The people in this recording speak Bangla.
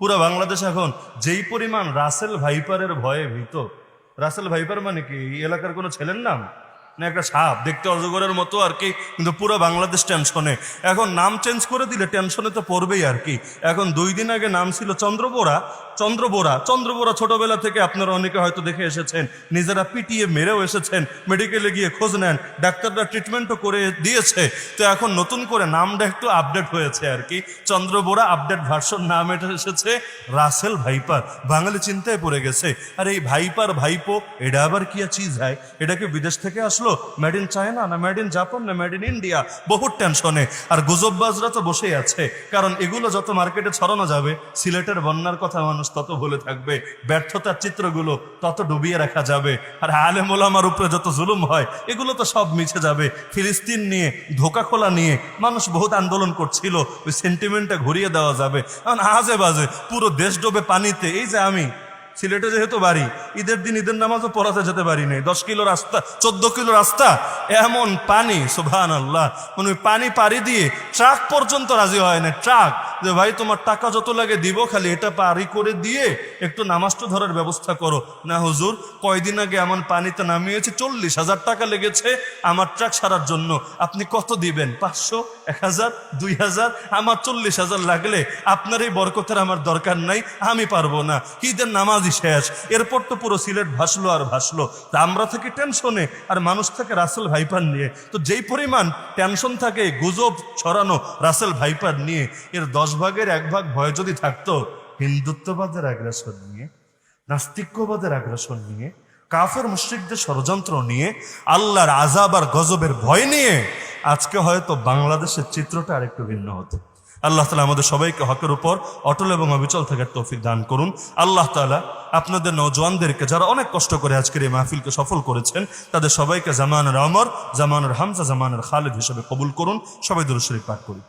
পুরো বাংলাদেশ এখন যেই পরিমাণ রাসেল ভাইপারের ভয়ে ভীত। রাসেল ভাইপার মানে কি? এলাকার কোনো ছেলের নাম? না একটা সাপ? দেখতে অজগরের মতো আর কি, কিন্তু পুরো বাংলাদেশ টেনশনে। এখন নাম চেঞ্জ করে দিলে টেনশনে তো পড়বেই আর কি। এখন দুই দিন আগে নাম ছিল চন্দ্রবোরা। চন্দ্রবোরা চন্দ্রবোরা ছোটবেলা থেকে আপনারা অনেকে হয়তো দেখে এসেছেন, নিজেরা পিটিয়ে মেরেও এসেছেন মেডিকেলে গিয়ে খোঁজ নেন, ডাক্তাররা ট্রিটমেন্টও করে দিয়েছে। তো এখন নতুন করে নামটা একটু আপডেট হয়েছে আর কি। চন্দ্রবোরা আপডেট ভার্সন নাম এটা এসেছে, রাসেল ভাইপার। বাঙালি চিন্তায় পড়ে গেছে, আর এই ভাইপার, ভাইপো, এটা আবার কি চিজ হয়? এটা কি বিদেশ থেকে আসলো? মেড ইন চায়না না মেড ইন জাপান না মেড ইন ইন্ডিয়া বহুত টেনশনে আর গুজববাজরা তো বসেই আছে। কারণ এগুলো যত মার্কেটে ছড়ানো যাবে, সিলেটের বন্যার কথা মানুষ তত ভুলে থাকবে, ব্যর্থতার চিত্রগুলো তত ডুবিয়ে রাখা যাবে। আর আলেম ওলামার উপরে যত জুলুম হয়, এগুলো তো সব মিছে যাবে। ফিলিস্তিন নিয়ে ধোকা খোলা নিয়ে মানুষ বহুত আন্দোলন করছিল, ওই সেন্টিমেন্টটা ঘুরিয়ে দেওয়া যাবে। কারণ আজে বাজে, পুরো দেশ ডোবে পানিতে, এই যে আমি সিলেটে যেহেতু বাড়ি, ঈদের দিন ঈদের নামাজও পড়াতে যেতে পারি নাই। দশ কিলো রাস্তা, চোদ্দ কিলো রাস্তা, এমন পানি সুভান আল্লাহ মানে পানি পাড়ি দিয়ে ট্রাক পর্যন্ত রাজি হয় না ট্রাক যে ভাই, তোমার টাকা যত লাগে দিব, খালি এটা পারি করে দিয়ে একটু নামাজটা ধরার ব্যবস্থা করো। না হুজুর, কয়দিন আগে এমন পানিতে নামিয়েছে, চল্লিশ হাজার টাকা লেগেছে আমার ট্রাক সারার জন্য। আপনি কত দিবেন? পাঁচশো, এক হাজার, দুই হাজার? আমার চল্লিশ হাজার লাগলে আপনার এই বরকতের আমার দরকার নাই, আমি পারব না। ঈদের নামাজই শেষ। এরপর তো পুরো সিলেট ভাসলো আর ভাসলো। তা আমরা থেকে টেনশনে, আর মানুষ থাকে রাসেল ভাইপার নিয়ে। তো যেই পরিমাণ টেনশন থাকে, গুজব ছড়ানো রাসেল ভাইপার নিয়ে, এর দশ ভাগের এক ভাগ ভয় যদি থাকতো, হিন্দুত্ববাদের আগ্রাসন নিয়ে, নাস্তিক্যবাদের আগ্রাসন নিয়ে, কাফের মুশ্রিকদের ষড়যন্ত্র নিয়ে, আল্লাহর আজাব আর গজবের ভয় নিয়ে, আজকে হয়তো বাংলাদেশের চিত্রটা আরেকটু ভিন্ন হতো। আল্লাহ তালা আমাদের সবাইকে হকের উপর অটল এবং অবিচল থাকার তৌফিক দান করুন। আল্লাহ তালা আপনাদের নজওয়ানদেরকে যারা অনেক কষ্ট করে আজকের এই মাহফিলকে সফল করেছেন, তাদের সবাইকে জামানের অমর, জামানের হামজা, জামানের খালেদ হিসেবে কবুল করুন। সবাই দুরুশরীফ পাঠ করি।